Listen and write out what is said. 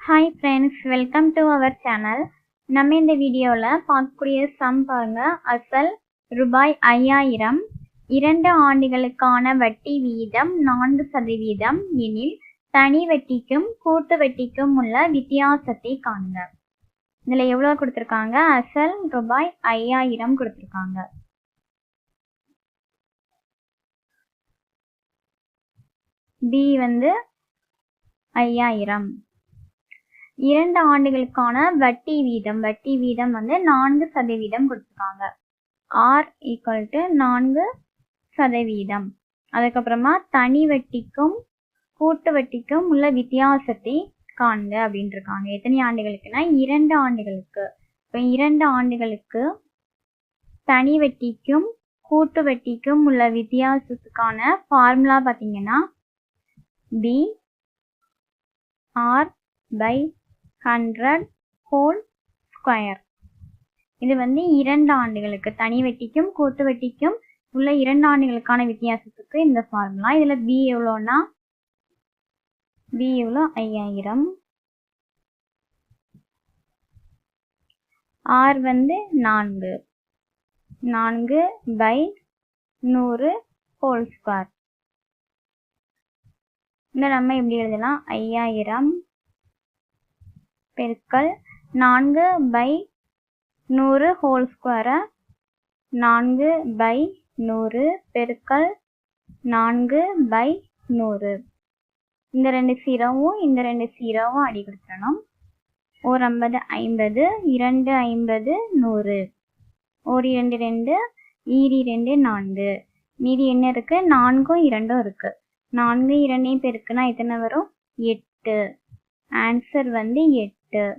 Hi friends welcome to our channel நம்ம இந்த வீடியோவில் பார்க்கக்கூடிய சம் பாருங்க. அசல் ரூபாய் ஐயாயிரம். இரண்டு ஆண்டுகளுக்கான வட்டி வீதம் நான்கு சதவீதம் எனில் தனி வட்டிக்கும் கூட்டு வட்டிக்கும் உள்ள வித்தியாசத்தை காணுங்க இதில் எவ்வளோ கொடுத்துருக்காங்க? அசல் ரூபாய் ஐயாயிரம் கொடுத்துருக்காங்க. பி வந்து ஐயாயிரம். இரண்டு ஆண்டுகளுக்கான வட்டி வீதம் வட்டி வீதம் வந்து நான்கு சதவீதம் கொடுத்துருக்காங்க. ஆர் ஈக்குவல் டு நான்கு சதவீதம். அதுக்கப்புறமா தனி வட்டிக்கும் கூட்டு வட்டிக்கும் உள்ள வித்தியாசத்தை காண்க அப்படின்னு இருக்காங்க எத்தனை ஆண்டுகளுக்குன்னா? இரண்டு ஆண்டுகளுக்கு. இப்போ இரண்டு ஆண்டுகளுக்கு தனி வட்டிக்கும் கூட்டு வட்டிக்கும் உள்ள வித்தியாசத்துக்கான ஃபார்முலா பார்த்தீங்கன்னா P R by hundred whole square இது வந்து இரண்டு ஆண்டுகளுக்கு தனி வட்டிக்கும் கூட்டு வட்டிக்கும் உள்ள இரண்டு ஆண்டுகளுக்கான வித்தியாசத்துக்கு இந்த ஃபார்முலா இதில் பி எவ்வளோனா பி எவ்வளோ ஐயாயிரம். ஆர் வந்து நான்கு. நான்கு பை நூறு ஹோல் ஸ்கொயர் இந்த நம்ம எப்படி எழுதலாம்? ஐயாயிரம் பெருக்கல் நான்கு பை நூறு ஹோல் ஸ்கொயரை நான்கு பை நூறு பெருக்கல் நான்கு பை நூறு. இந்த ரெண்டு சீரோவும் இந்த ரெண்டு சீரோவும் அடி கொடுத்துடணும் ஒரு ஐம்பது ஐம்பது இரண்டு ஐம்பது நூறு. ஒரு இரண்டு ரெண்டு ஈரி ரெண்டு நான்கு. மீதி என்ன இருக்கு? நான்கும் இரண்டும் இருக்கு. நான்கு இரண்டையும் பெருக்குனா எத்தனை வரும்? எட்டு. ஆன்சர் வந்து எட்டு. yeah.